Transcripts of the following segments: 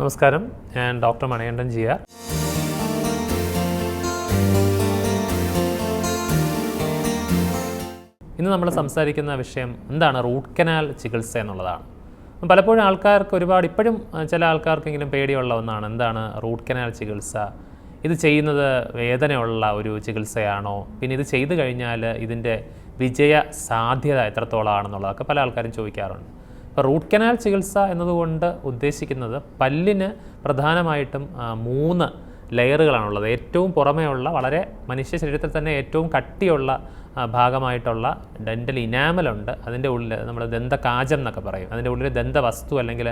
നമസ്കാരം. ഞാൻ ഡോക്ടർ മണികണ്ഠൻ ജിയ ഇന്ന് നമ്മൾ സംസാരിക്കുന്ന വിഷയം എന്താണ് റൂട്ട് കനാൽ ചികിത്സ എന്നുള്ളതാണ്. പലപ്പോഴും ആൾക്കാർക്ക് ഒരുപാട് ഇപ്പോഴും ചില ആൾക്കാർക്കെങ്കിലും പേടിയുള്ള ഒന്നാണ് എന്താണ് റൂട്ട് കനാൽ ചികിത്സ? ഇത് ചെയ്യുന്നത് വേദനയുള്ള ഒരു ചികിത്സയാണോ? പിന്നെ ഇത് ചെയ്തു കഴിഞ്ഞാൽ ഇതിന്റെ വിജയ സാധ്യത എത്രത്തോളമാണെന്നുള്ളതൊക്കെ പല ആൾക്കാരും ചോദിക്കാറുണ്ട്. അപ്പോൾ റൂട്ട് കനാൽ ചികിത്സ എന്നതുകൊണ്ട് ഉദ്ദേശിക്കുന്നത് പല്ലിന് പ്രധാനമായിട്ടും മൂന്ന് ലെയറുകളാണുള്ളത്. ഏറ്റവും പുറമേയുള്ള വളരെ മനുഷ്യ ശരീരത്തിൽ തന്നെ ഏറ്റവും കട്ടിയുള്ള ഭാഗമായിട്ടുള്ള ഡെന്റൽ ഇനാമലുണ്ട് അതിന്റെ ഉള്ളിൽ നമ്മൾ ദന്തകാജം എന്നൊക്കെ പറയും. അതിന്റെ ഉള്ളിൽ ദന്തവസ്തു അല്ലെങ്കിൽ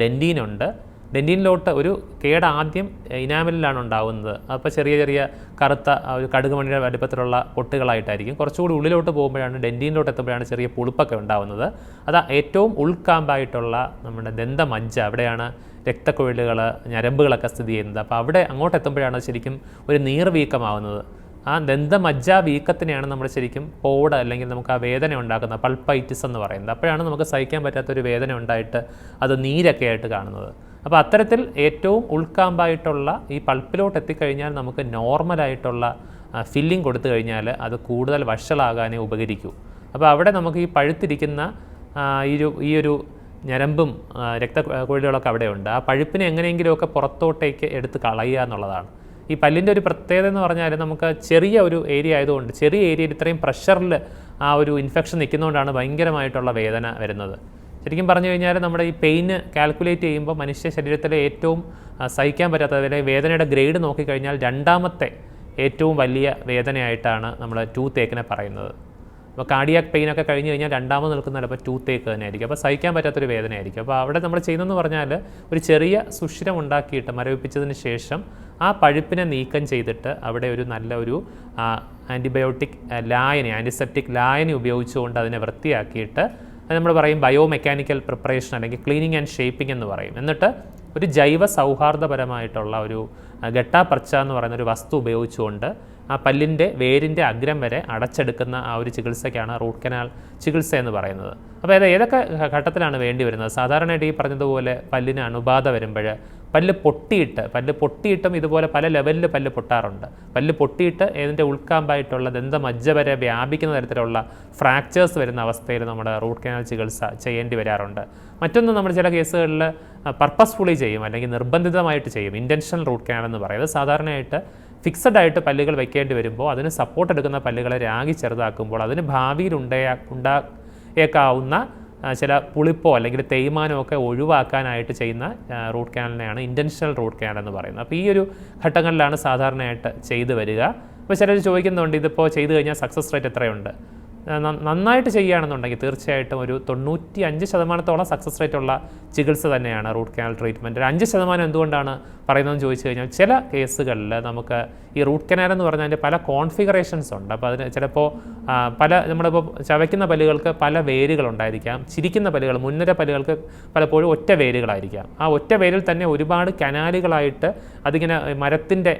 ഡെന്റീനുണ്ട് ഡെന്റീനിലോട്ട് ഒരു കേട് ആദ്യം ഇനാമലിലാണ് ഉണ്ടാവുന്നത്. അപ്പോൾ ചെറിയ ചെറിയ കറുത്ത ഒരു ഒരു കടുകുമണിയുടെ വലുപ്പത്തിലുള്ള പൊട്ടുകളായിട്ടായിരിക്കും. കുറച്ചുകൂടി ഉള്ളിലോട്ട് പോകുമ്പോഴാണ് ഡെന്റിനിലോട്ട് എത്തുമ്പോഴാണ് ചെറിയ പുളിപ്പൊക്കെ ഉണ്ടാവുന്നത്. അത് ഏറ്റവും ഉൾക്കാമ്പായിട്ടുള്ള നമ്മുടെ ദന്തമജ്ജ അവിടെയാണ് രക്തക്കുഴലുകൾ ഞരമ്പുകളൊക്കെ സ്ഥിതി ചെയ്യുന്നത്. അപ്പോൾ അവിടെ അങ്ങോട്ട് എത്തുമ്പോഴാണ് ശരിക്കും ഒരു നീർവീക്കമാവുന്നത്. ആ ദന്തമജ്ജ വീക്കത്തിനെയാണ് നമ്മൾ ശരിക്കും പോട് അല്ലെങ്കിൽ നമുക്ക് ആ വേദന ഉണ്ടാക്കുന്ന പൾപ്പൈറ്റിസ് എന്ന് പറയുന്നത്. അപ്പോഴാണ് നമുക്ക് സഹിക്കാൻ പറ്റാത്തൊരു വേദന ഉണ്ടായിട്ട് അത് നീരൊക്കെ ആയിട്ട് കാണുന്നത്. അപ്പോൾ അത്തരത്തിൽ ഏറ്റവും ഉൾക്കാമ്പായിട്ടുള്ള ഈ പൾപ്പിലോട്ട് എത്തിക്കഴിഞ്ഞാൽ നമുക്ക് നോർമലായിട്ടുള്ള ഫില്ലിംഗ് കൊടുത്തു കഴിഞ്ഞാൽ അത് കൂടുതൽ വഷളാകാനേ ഉപകരിക്കൂ. അപ്പോൾ അവിടെ നമുക്ക് ഈ പഴുത്തിരിക്കുന്ന ഈ ഈ ഒരു ഞരമ്പും രക്തക്കുഴലുകളൊക്കെ അവിടെയുണ്ട്. ആ പഴുപ്പിനെ എങ്ങനെയെങ്കിലുമൊക്കെ പുറത്തോട്ടേക്ക് എടുത്ത് കളയുക എന്നുള്ളതാണ്. ഈ പല്ലിന്റെ ഒരു പ്രത്യേകത എന്ന് പറഞ്ഞാൽ നമുക്ക് ചെറിയ ഒരു ഏരിയ ആയതുകൊണ്ട് ചെറിയ ഏരിയയിൽ ഇത്രയും പ്രഷറിൽ ആ ഒരു ഇൻഫെക്ഷൻ നിൽക്കുന്നതുകൊണ്ടാണ് ഭയങ്കരമായിട്ടുള്ള വേദന വരുന്നത്. ശരിക്കും പറഞ്ഞു കഴിഞ്ഞാൽ നമ്മുടെ ഈ പെയിന് കാൽക്കുലേറ്റ് ചെയ്യുമ്പോൾ മനുഷ്യ ശരീരത്തിലെ ഏറ്റവും സഹിക്കാൻ പറ്റാത്ത അല്ലെങ്കിൽ വേദനയുടെ ഗ്രേഡ് നോക്കിക്കഴിഞ്ഞാൽ രണ്ടാമത്തെ ഏറ്റവും വലിയ വേദനയായിട്ടാണ് നമ്മൾ ടൂത്ത് ഏക്കിനെ പറയുന്നത്. അപ്പോൾ കാർഡിയാക് പെയിൻ ഒക്കെ കഴിഞ്ഞ് കഴിഞ്ഞാൽ രണ്ടാമത് നിൽക്കുന്ന ചിലപ്പോൾ ടൂത്ത് ഏക്ക് തന്നെ ആയിരിക്കും അപ്പോൾ സഹിക്കാൻ പറ്റാത്തൊരു വേദനയായിരിക്കും. അപ്പോൾ അവിടെ നമ്മൾ ചെയ്യുന്നതെന്ന് പറഞ്ഞാൽ ഒരു ചെറിയ സുഷിരം ഉണ്ടാക്കിയിട്ട് മരവിപ്പിച്ചതിന് ശേഷം ആ പഴുപ്പിനെ നീക്കം ചെയ്തിട്ട് അവിടെ ഒരു നല്ല ഒരു ആന്റിബയോട്ടിക് ലായനി ആന്റിസെപ്റ്റിക് ലായനി ഉപയോഗിച്ചുകൊണ്ട് അതിനെ വൃത്തിയാക്കിയിട്ട് അത് നമ്മൾ പറയും ബയോമെക്കാനിക്കൽ പ്രിപ്പറേഷൻ അല്ലെങ്കിൽ ക്ലീനിങ് ആൻഡ് ഷേപ്പിംഗ് എന്ന് പറയും. എന്നിട്ട് ഒരു ജൈവ സൗഹാർദ്ദപരമായിട്ടുള്ള ഒരു ഘട്ടാപ്പർച്ച എന്ന് പറയുന്ന ഒരു വസ്തു ഉപയോഗിച്ചുകൊണ്ട് ആ പല്ലിന്റെ വേരിന്റെ അഗ്രം വരെ അടച്ചെടുക്കുന്ന ആ ഒരു ചികിത്സയ്ക്കാണ് റൂട്ട് കനാൽ ചികിത്സ എന്ന് പറയുന്നത്. അപ്പോൾ അത് ഏതൊക്കെ ഘട്ടത്തിലാണ് വേണ്ടി വരുന്നത്? സാധാരണയായിട്ട് ഈ പറഞ്ഞതുപോലെ പല്ലിന് അണുബാധ വരുമ്പോൾ പല്ല് പൊട്ടിയിട്ട് പല്ല് പൊട്ടിയിട്ടും ഇതുപോലെ പല ലെവലിൽ പല്ല് പൊട്ടാറുണ്ട്. പല്ല് പൊട്ടിയിട്ട് ഇതിന്റെ ഉൾക്കാമ്പായിട്ടുള്ള ദന്തമജ്ജ വരെ വ്യാപിക്കുന്ന തരത്തിലുള്ള ഫ്രാക്ചേഴ്സ് വരുന്ന അവസ്ഥയിൽ നമ്മുടെ റൂട്ട് കനാൽ ചികിത്സ ചെയ്യേണ്ടി വരാറുണ്ട്. മറ്റൊന്ന് നമ്മൾ ചില കേസുകളിൽ പർപ്പസ്ഫുള്ളി ചെയ്യും അല്ലെങ്കിൽ നിർബന്ധിതമായിട്ട് ചെയ്യും. ഇന്റൻഷണൽ റൂട്ട് കനാൽ എന്ന് പറയുന്നത് സാധാരണയായിട്ട് ഫിക്സഡ് ആയിട്ട് പല്ലുകൾ വെക്കേണ്ടി വരുമ്പോൾ അതിന് സപ്പോർട്ട് എടുക്കുന്ന പല്ലുകളെ രാഗി ചെറുതാക്കുമ്പോൾ അതിന് ഭാവിയിൽ ഉണ്ടായ ഉണ്ടായേക്കാവുന്ന ചില പുളിപ്പോ അല്ലെങ്കിൽ തേയ്മാനോ ഒക്കെ ഒഴിവാക്കാനായിട്ട് ചെയ്യുന്ന റൂട്ട് ക്യാനലിനെയാണ് ഇന്റൻഷണൽ റൂട്ട് ക്യാനൽ എന്ന് പറയുന്നത്. അപ്പോൾ ഈ ഒരു ഘട്ടങ്ങളിലാണ് സാധാരണയായിട്ട് ചെയ്തു വരിക. അപ്പോൾ ചിലർ ചോദിക്കുന്നുണ്ട് ഇതിപ്പോൾ ചെയ്തു കഴിഞ്ഞാൽ സക്സസ് റേറ്റ് എത്രയുണ്ട്? നന്നായിട്ട് ചെയ്യുകയാണെന്നുണ്ടെങ്കിൽ തീർച്ചയായിട്ടും ഒരു തൊണ്ണൂറ്റി അഞ്ച് ശതമാനത്തോളം സക്സസ് റേറ്റ് ഉള്ള ചികിത്സ തന്നെയാണ് റൂട്ട് കനാൽ ട്രീറ്റ്മെന്റ് ഒരു അഞ്ച് ശതമാനം എന്തുകൊണ്ടാണ് പറയുന്നതെന്ന് ചോദിച്ചു കഴിഞ്ഞാൽ ചില കേസുകളിൽ നമുക്ക് ഈ റൂട്ട് കനാൽ എന്ന് പറഞ്ഞാൽ പല കോൺഫിഗറേഷൻസ് ഉണ്ട്. അപ്പോൾ അതിന് ചിലപ്പോൾ പല നമ്മളിപ്പോൾ ചവയ്ക്കുന്ന പല്ലുകൾക്ക് പല വേരുകളുണ്ടായിരിക്കാം. ചിരിക്കുന്ന പല്ലുകൾ മുൻനിര പല്ലുകൾക്ക് പലപ്പോഴും ഒറ്റ വേരുകളായിരിക്കാം. ആ ഒറ്റ വേരിൽ തന്നെ ഒരുപാട് കനാലുകളായിട്ട് അതിങ്ങനെ മരത്തിന്റെ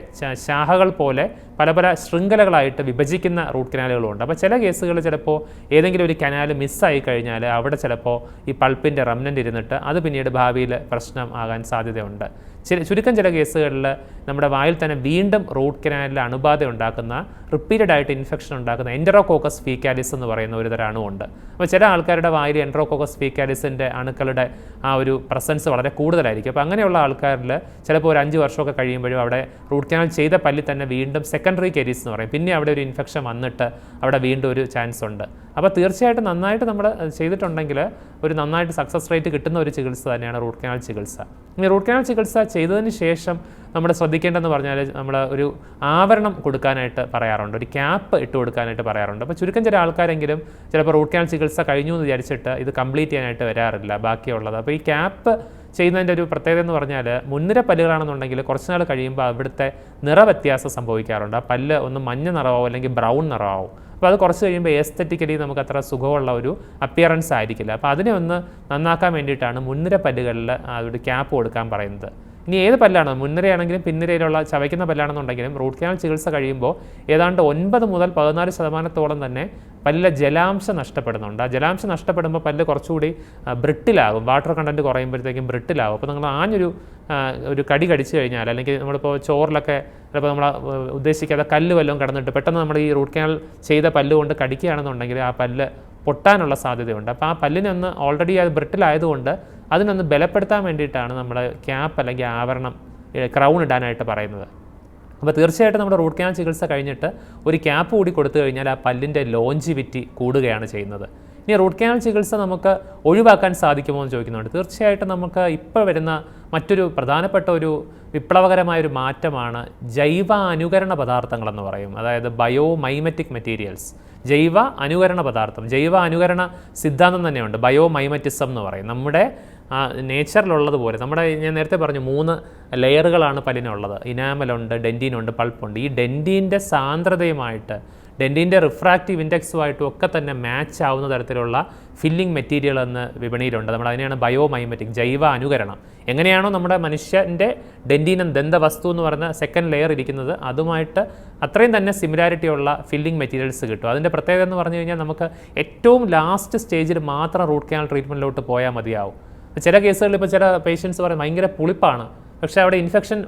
ശാഖകൾ പോലെ പല പല ശൃംഖലകളായിട്ട് വിഭജിക്കുന്ന റൂട്ട് കനാലുകളുണ്ട്. അപ്പോൾ ചില കേസുകൾ ചിലപ്പോൾ ഏതെങ്കിലും ഒരു കനാൽ മിസ്സായി കഴിഞ്ഞാൽ അവിടെ ചിലപ്പോൾ ഈ പൾപ്പിന്റെ റംനന്റ് ഇരുന്നിട്ട് അത് പിന്നീട് ഭാവിയിൽ പ്രശ്നം ആകാൻ സാധ്യതയുണ്ട്. ചില ചുരുക്കം ചില കേസുകളിൽ നമ്മുടെ വായിൽ തന്നെ വീണ്ടും റൂട്ട് കനാലിൽ അണുബാധ ഉണ്ടാക്കുന്ന റിപ്പീറ്റഡ് ആയിട്ട് ഇൻഫെക്ഷൻ ഉണ്ടാക്കുന്ന എൻഡറോകോക്കസ് ഫീക്കാലിസ് എന്ന് പറയുന്ന ഒരു തരം അണുവുണ്ട്. അപ്പോൾ ചില ആൾക്കാരുടെ വായിൽ എൻഡറോകോക്കസ് ഫീക്കാലിസിന്റെ അണുക്കളുടെ ആ ഒരു പ്രസൻസ് വളരെ കൂടുതലായിരിക്കും. അപ്പോൾ അങ്ങനെയുള്ള ആൾക്കാരിൽ ചിലപ്പോൾ ഒരു അഞ്ച് വർഷമൊക്കെ കഴിയുമ്പോഴും അവിടെ റൂട്ട് കനാൽ ചെയ്ത പല്ലിൽ തന്നെ വീണ്ടും സെക്കൻഡറി കെരീസ് എന്ന് പറയും. പിന്നെ അവിടെ ഒരു ഇൻഫെക്ഷൻ വന്നിട്ട് അവിടെ വീണ്ടും ഒരു ചാൻസ് ഉണ്ട്. അപ്പോൾ തീർച്ചയായിട്ടും നന്നായിട്ട് നമ്മൾ ചെയ്തിട്ടുണ്ടെങ്കിൽ ഒരു നന്നായിട്ട് സക്സസ് റേറ്റ് കിട്ടുന്ന ഒരു ചികിത്സ തന്നെയാണ് റൂട്ട് കനാൽ ചികിത്സ. ഇനി റൂട്ട് കനാൽ ചികിത്സ ചെയ്തതിന് ശേഷം നമ്മൾ ശ്രദ്ധിക്കേണ്ടതെന്ന് പറഞ്ഞാൽ നമ്മൾ ഒരു ആവരണം കൊടുക്കാനായിട്ട് പറയാറുണ്ട്. ഒരു ക്യാപ്പ് ഇട്ട് കൊടുക്കാനായിട്ട് പറയാറുണ്ട്. അപ്പോൾ ചുരുക്കം ചില ആൾക്കാരെങ്കിലും ചിലപ്പോൾ റൂട്ട് ക്യാൻ ചികിത്സ കഴിഞ്ഞു എന്ന് വിചാരിച്ചിട്ട് ഇത് കംപ്ലീറ്റ് ചെയ്യാനായിട്ട് വരാറില്ല ബാക്കിയുള്ളത്. അപ്പോൾ ഈ ക്യാപ്പ് ചെയ്യുന്നതിന്റെ ഒരു പ്രത്യേകത എന്ന് പറഞ്ഞാൽ മുൻനിര പല്ലുകളാണെന്നുണ്ടെങ്കിൽ കുറച്ച് നാൾ കഴിയുമ്പോൾ അവിടുത്തെ നിറവ്യത്യാസം സംഭവിക്കാറുണ്ട്. ആ പല്ല് ഒന്ന് മഞ്ഞ നിറമാവും അല്ലെങ്കിൽ ബ്രൗൺ നിറമാവും അപ്പോൾ അത് കുറച്ച് കഴിയുമ്പോൾ ഏസ്തറ്റിക്കലി നമുക്ക് അത്ര സുഖമുള്ള ഒരു അപ്പിയറൻസ് ആയിരിക്കില്ല. അപ്പോൾ അതിനെ ഒന്ന് നന്നാക്കാൻ വേണ്ടിയിട്ടാണ് മുൻനിര പല്ലുകളിൽ ഒരു ക്യാപ്പ് കൊടുക്കാൻ പറയുന്നത്. ഇനി ഏത് പല്ലാണ്? മുൻനിരയാണെങ്കിലും പിൻനിരയിലുള്ള ചവയ്ക്കുന്ന പല്ലാണെന്നുണ്ടെങ്കിലും റൂട്ട് കനാൽ ചികിത്സ കഴിയുമ്പോൾ ഏതാണ്ട് ഒൻപത് മുതൽ പതിനാല് ശതമാനത്തോളം തന്നെ പല്ലിലെ ജലാംശം നഷ്ടപ്പെടുന്നുണ്ട്. ആ ജലാംശം നഷ്ടപ്പെടുമ്പോൾ പല്ല് കുറച്ചുകൂടി ബ്രിട്ടിലാകും. Water content കുറയുമ്പോഴത്തേക്കും ബ്രിട്ടിലാകും. അപ്പോൾ നിങ്ങൾ ആഞ്ഞൊരു ഒരു കടി കടിച്ചു കഴിഞ്ഞാൽ അല്ലെങ്കിൽ നമ്മളിപ്പോൾ ചോറിലൊക്കെ ചിലപ്പോൾ നമ്മൾ ഉദ്ദേശിക്കാതെ കല്ല് വല്ലതും കിടന്നിട്ട് പെട്ടെന്ന് നമ്മൾ ഈ റൂട്ട് കനാൽ ചെയ്ത പല്ല് കൊണ്ട് കടിക്കുകയാണെന്നുണ്ടെങ്കിൽ ആ പല്ല് പൊട്ടാനുള്ള സാധ്യതയുണ്ട്. അപ്പോൾ ആ പല്ലിനൊന്ന് ഓൾറെഡി അത് ബ്രിട്ടിലായതുകൊണ്ട് അതിനൊന്ന് ബലപ്പെടുത്താൻ വേണ്ടിയിട്ടാണ് നമ്മൾ ക്യാപ്പ് അല്ലെങ്കിൽ ആവരണം ക്രൗൺ ഇടാനായിട്ട് പറയുന്നത്. അപ്പോൾ തീർച്ചയായിട്ടും നമ്മുടെ റൂട്ട് ക്യാൻ ചികിത്സ കഴിഞ്ഞിട്ട് ഒരു ക്യാപ്പ് കൂടി കൊടുത്തു കഴിഞ്ഞാൽ ആ പല്ലിന്റെ ലോഞ്ചിവിറ്റി കൂടുകയാണ് ചെയ്യുന്നത്. ഇനി റൂട്ട് ക്യാൻ ചികിത്സ നമുക്ക് ഒഴിവാക്കാൻ സാധിക്കുമോ എന്ന് ചോദിക്കുന്നുണ്ട്. തീർച്ചയായിട്ടും നമുക്ക് ഇപ്പോൾ വരുന്ന മറ്റൊരു പ്രധാനപ്പെട്ട ഒരു വിപ്ലവകരമായ ഒരു മാറ്റമാണ് ജൈവ അനുകരണ പദാർത്ഥങ്ങളെന്ന് പറയും. അതായത് ബയോ മൈമറ്റിക് മെറ്റീരിയൽസ് ജൈവ അനുകരണ പദാർത്ഥം. ജൈവ അനുകരണ സിദ്ധാന്തം തന്നെയുണ്ട്. ബയോ മൈമറ്റിസം എന്ന് പറയും. നമ്മുടെ ആ നേച്ചറിലുള്ളതുപോലെ നമ്മുടെ ഞാൻ നേരത്തെ പറഞ്ഞു മൂന്ന് ലെയറുകളാണ് പല്ലിനുള്ളത്. ഇനാമലുണ്ട് ഡെന്റീനുണ്ട് പൾപ്പുണ്ട് ഈ ഡെന്റീന്റെ സാന്ദ്രതയുമായിട്ട് ഡെന്റീന്റെ റിഫ്രാക്റ്റീവ് ഇൻഡെക്സുമായിട്ടും ഒക്കെ തന്നെ മാച്ച് ആവുന്ന തരത്തിലുള്ള ഫില്ലിംഗ് മെറ്റീരിയൽ എന്ന് വിപണിയിലുണ്ട്. നമ്മൾ അതിനെയാണ് ബയോമൈമറ്റിക് ജൈവ അനുകരണം. എങ്ങനെയാണോ നമ്മുടെ മനുഷ്യന്റെ ഡെന്റീനം ദന്തവസ്തു എന്ന് പറയുന്ന സെക്കൻഡ് ലെയർ ഇരിക്കുന്നത് അതുമായിട്ട് അത്രയും തന്നെ സിമിലാരിറ്റി ഉള്ള ഫില്ലിംഗ് മെറ്റീരിയൽസ് കിട്ടും. അതിന്റെ പ്രത്യേകത എന്ന് പറഞ്ഞു കഴിഞ്ഞാൽ നമുക്ക് ഏറ്റവും ലാസ്റ്റ് സ്റ്റേജിൽ മാത്രം റൂട്ട് കനാൽ ട്രീറ്റ്മെന്റിലോട്ട് പോയാൽ മതിയാവും. ചില കേസുകളിൽ ഇപ്പോൾ ചില പേഷ്യൻസ് പറയും ഭയങ്കര പുളിപ്പാണ്. പക്ഷേ അവിടെ ഇൻഫെക്ഷൻ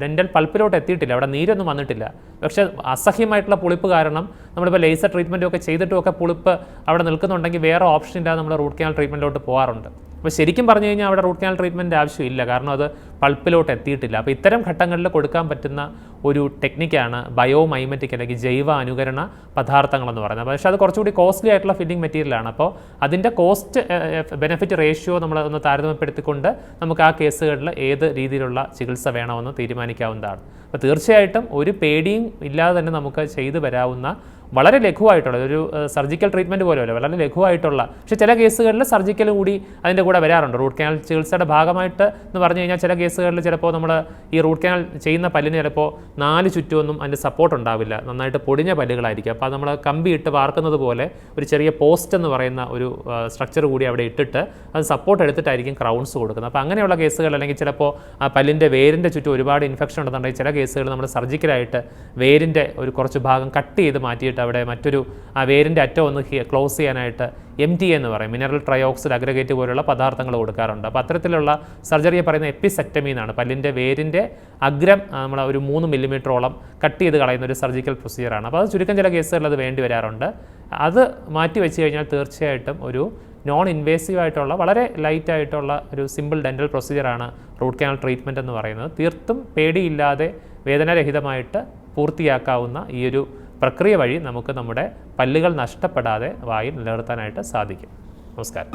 ഡെന്റൽ പൾപ്പിലോട്ട് എത്തിയിട്ടില്ല. അവിടെ നീരൊന്നും വന്നിട്ടില്ല. പക്ഷേ അസഹ്യമായിട്ടുള്ള പുളിപ്പ് കാരണം നമ്മളിപ്പോൾ ലേസർ ട്രീറ്റ്മെന്റും ഒക്കെ ചെയ്തിട്ടും ഒക്കെ പുളിപ്പ് അവിടെ നിൽക്കുന്നുണ്ടെങ്കിൽ വേറെ ഓപ്ഷൻ ഇല്ലാതെ നമ്മൾ റൂട്ട് കനാൽ ട്രീറ്റ്മെന്റിലോട്ട് പോകാറുണ്ട് അപ്പോൾ ശരിക്കും പറഞ്ഞു കഴിഞ്ഞാൽ അവിടെ റൂട്ട് കനാൽ ട്രീറ്റ്മെന്റ് ആവശ്യമില്ല. കാരണം അത് പൾപ്പിലോട്ട് എത്തിയിട്ടില്ല. അപ്പോൾ ഇത്തരം ഘട്ടങ്ങളിൽ കൊടുക്കാൻ പറ്റുന്ന ഒരു ടെക്നിക്കാണ് ബയോ മൈമെറ്റിക് അല്ലെങ്കിൽ ജൈവ അനുകരണ പദാർത്ഥങ്ങളെന്ന് പറയുന്നത്. പക്ഷേ അത് കുറച്ചുകൂടി കോസ്റ്റ്ലി ആയിട്ടുള്ള ഫില്ലിംഗ് മെറ്റീരിയലാണ് അപ്പോൾ അതിന്റെ കോസ്റ്റ് ബെനിഫിറ്റ് റേഷ്യോ നമ്മൾ ഒന്ന് താരതമ്യപ്പെടുത്തിക്കൊണ്ട് നമുക്ക് ആ കേസുകളിൽ ഏത് രീതിയിലുള്ള ചികിത്സ വേണമെന്ന് തീരുമാനിക്കാവുന്നതാണ്. അപ്പോൾ തീർച്ചയായിട്ടും ഒരു പേടിയും ഇല്ലാതെ തന്നെ നമുക്ക് ചെയ്തു വരാവുന്ന വളരെ ലഘുവായിട്ടുള്ള ഒരു സർജിക്കൽ ട്രീറ്റ്മെന്റ് പോലെയല്ല വളരെ ലഘുവായിട്ടുള്ള. പക്ഷേ ചില കേസുകളിൽ സർജിക്കൽ കൂടി അതിന്റെ കൂടെ വരാറുണ്ട്. റൂട്ട് കനാൽ ചികിത്സയുടെ ഭാഗമായിട്ട് എന്ന് പറഞ്ഞു കഴിഞ്ഞാൽ ചില കേസുകളിൽ ചിലപ്പോൾ നമ്മൾ ഈ റൂട്ട് കനാൽ ചെയ്യുന്ന പല്ലിന് ചിലപ്പോൾ നാല് ചുറ്റുമൊന്നും അതിന്റെ സപ്പോർട്ട് ഉണ്ടാവില്ല. നന്നായിട്ട് പൊടിഞ്ഞ പല്ലുകളായിരിക്കും. അപ്പോൾ നമ്മൾ കമ്പി ഇട്ട് വാർക്കുന്നത് പോലെ ഒരു ചെറിയ പോസ്റ്റ് എന്ന് പറയുന്ന ഒരു സ്ട്രക്ചർ കൂടി അവിടെ ഇട്ടിട്ട് അത് സപ്പോർട്ട് എടുത്തിട്ടായിരിക്കും ക്രൗൺസ് കൊടുക്കുന്നത്. അപ്പോൾ അങ്ങനെയുള്ള കേസുകൾ അല്ലെങ്കിൽ ചിലപ്പോൾ ആ പല്ലിന്റെ വേരിന്റെ ചുറ്റും ഒരുപാട് ഇൻഫെക്ഷൻ ഉണ്ടെന്നുണ്ടെങ്കിൽ ചില കേസുകൾ നമ്മൾ സർജിക്കലായിട്ട് വേരിന്റെ ഒരു കുറച്ച് ഭാഗം കട്ട് ചെയ്ത് മാറ്റിയിട്ട് അവിടെ മറ്റൊരു ആ വേരിന്റെ അറ്റം ഒന്ന് ക്ലോസ് ചെയ്യാനായിട്ട് എം ടി എന്ന് പറയും. മിനറൽ ട്രയോക്സിഡ് അഗ്രഗേറ്റ് പോലുള്ള പദാർത്ഥങ്ങൾ കൊടുക്കാറുണ്ട്. അപ്പോൾ അത്തരത്തിലുള്ള സർജറിയെ പറയുന്ന എപ്പിസെക്ടമി എന്നാണ്. പല്ലിന്റെ വേരിന്റെ അഗ്രം നമ്മൾ ഒരു മൂന്ന് മില്ലിമീറ്ററോളം കട്ട് ചെയ്ത് കളയുന്ന ഒരു സർജിക്കൽ പ്രൊസീജിയറാണ് അപ്പോൾ അത് ചുരുക്കം ചില കേസുകളിൽ അത് വേണ്ടി വരാറുണ്ട്. അത് മാറ്റി വെച്ച് കഴിഞ്ഞാൽ തീർച്ചയായിട്ടും ഒരു നോൺ ഇൻവേസീവ് ആയിട്ടുള്ള വളരെ ലൈറ്റ് ആയിട്ടുള്ള ഒരു സിമ്പിൾ ഡെന്റൽ പ്രൊസീജിയറാണ് റൂട്ട് കനാൽ ട്രീറ്റ്മെന്റ് എന്ന് പറയുന്നത്. തീർത്തും പേടിയില്ലാതെ വേദനാരഹിതമായിട്ട് പൂർത്തിയാക്കാവുന്ന ഈ ഒരു പ്രക്രിയ വഴി നമുക്ക് നമ്മുടെ പല്ലുകൾ നഷ്ടപ്പെടാതെ വായിൽ നിലനിർത്താനായിട്ട് സാധിക്കും. നമസ്കാരം.